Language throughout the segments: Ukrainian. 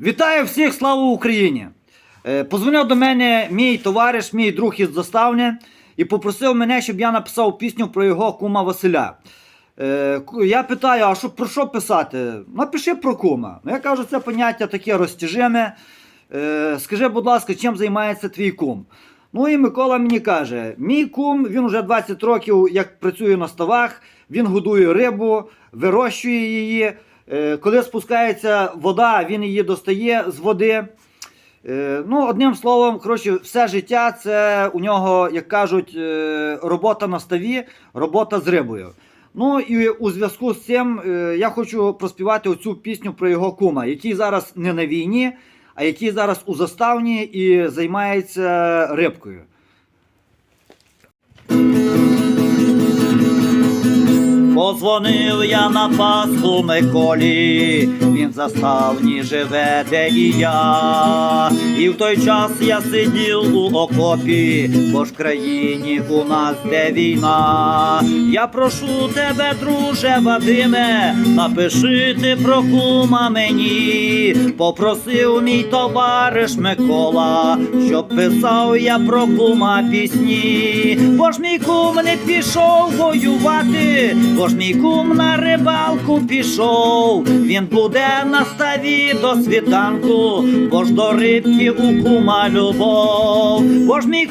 Вітаю всіх, слава Україні! Е, Позвонив до мене мій товариш, мій друг із заставни, і попросив мене, щоб я написав пісню про його кума Василя. Е, Я питаю, а що, про що писати? Напиши про кума. Ну, я кажу, це поняття таке розтяжиме. Е, Скажи, будь ласка, чим займається твій кум? Ну і Микола мені каже: мій кум, він вже 20 років як працює на ставах, він годує рибу, вирощує її. Е, Коли спускається вода, він її достає з води. Е, Ну, одним словом, коротше, все життя це у нього, як кажуть, е, робота на ставі, робота з рибою. Ну і у зв'язку з цим я хочу проспівати оцю пісню про його кума, який зараз не на війні, а який зараз у заставні і займається рибкою. Позвонив я на Пасху Миколі, він в заставні живе, де і я. І в той час я сидів у окопі, бо ж країні у нас де війна. Я прошу тебе, друже Вадиме, напиши ти про кума мені. Попросив мій товариш Микола, щоб писав я про кума пісні. Бо ж мій кум не пішов воювати, бо ж мій кум на рибалку пішов. Він буде на ставі до світанку, бо ж до рибки у кума любов.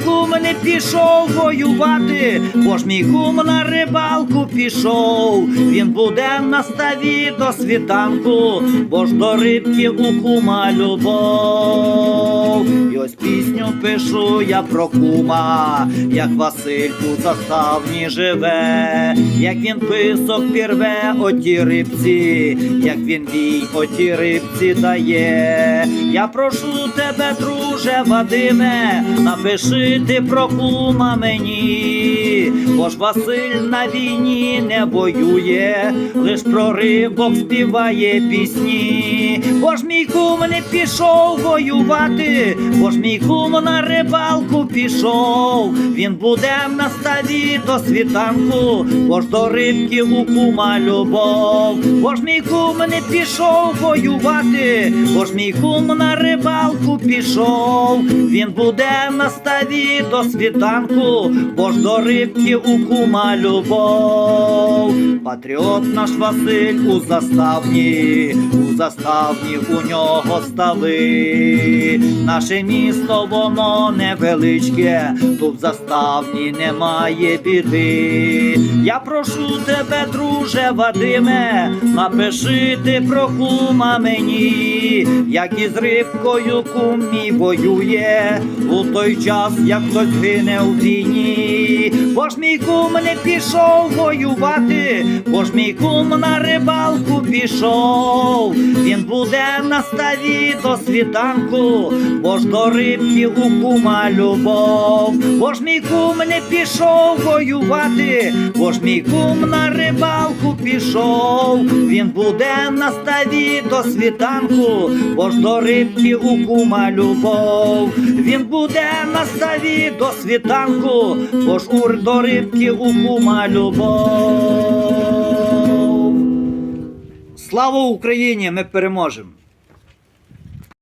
Кум не пішов воювати, бо ж мій кум на рибалку пішов. Він буде на ставі до світанку, бо ж до рибки у кума любов. І ось пісню пишу я про кума, як Василь у заставні живе, як він писок пірве оті рибці, як він бій оті рибці дає. Я прошу тебе, друже Вадиме, напиши ти про кума мені, бо ж Василь на війні не воює, лиш про рибок співає пісні, бо ж мій кум не пішов воювати, бо ж мій кум на рибалку пішов, він буде на ставі до світанку, бо ж до рибки у кума любов, бо ж мій кум не пішов воювати, бо ж мій кум на рибалку пішов, він буде на ставі до світанку, бо ж до рибки у кума любов. Патріот наш Василь у заставні, у заставні у нього стави. Наше місто воно невеличке, тут в заставні немає біди. Я прошу тебе, друже Вадиме, напиши ти про кума мені, як із рибкою кум мій воює у той час, як хтось гине у війні. Бо ж мій кум не пішов воювати, бо ж мій кум на рибалку пішов. Він буде на ставі до світанку, бо ж до рибки у кума любов. Бо ж мій кум не пішов воювати, бо ж мій кум на рибалку пішов. Він буде на ставі до світанку, бо ж до рибки у кума любов. Він буде на ставі до світанку, бо ж ур до рибки у кума любов. Слава Україні! Ми переможемо!